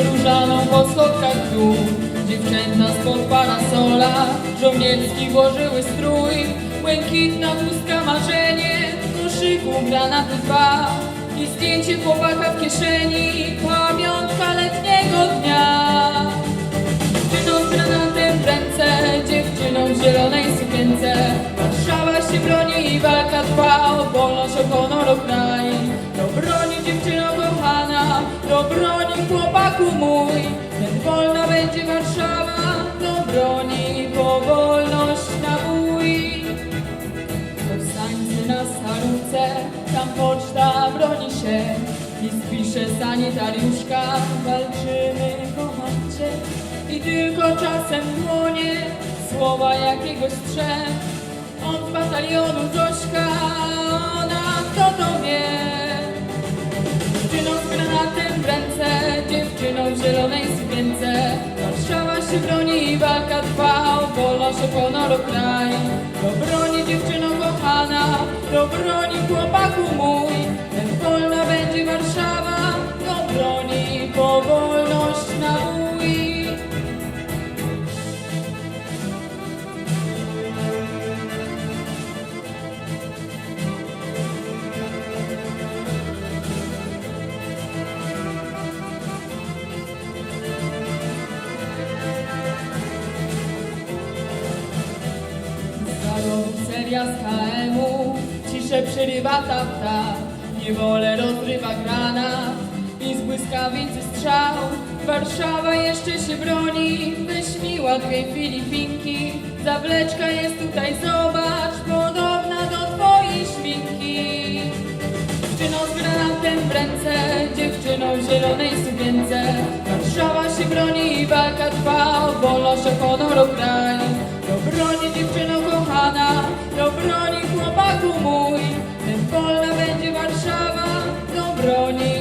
szklaną po schodkach dół. Dziewczęta spod parasola żołnierski włożyły strój. Błękitna chustka marzenie, koszyku granaty dwa. I zdjęcie chłopaka w kieszeni, pamiątka letniego dnia. Dziewczyną z granatem w ręce, dziewczyną w zielonej sukience. Warszawa się broni i walka trwa o wolność, o honor, o kraj. Do broni dziewczyno do broni chłopaku mój. Wtedy wolna będzie Warszawa, do broni po wolność na bój. Powstańcy na starówce, tam poczta broni się. List pisze sanitariuszka, walczymy, kocham cię. I tylko czasem dłonie, słowa jakiegoś strzem. Od batalionu Zośka, trwa, o wolność, o honor, o kraj. Do broni dziewczyno kochana, do broni chłopaku mój. Ten wolna będzie Warszawa, seria z KM-u, ciszę przerywa tafta, niewolę rozrywa granat i z błyskawicy strzał. Warszawa jeszcze się broni, wyśmiła dwie Filipinki, zawleczka jest tutaj, zobacz, podobna do twojej szminki. Dziewczyną z granatem w ręce, dziewczyną w zielonej sukience. Warszawa się broni i walka trwa, wolność, o honor, o kraj. Do broni do broni chłopaku mój, lecz wolna będzie Warszawa do broni.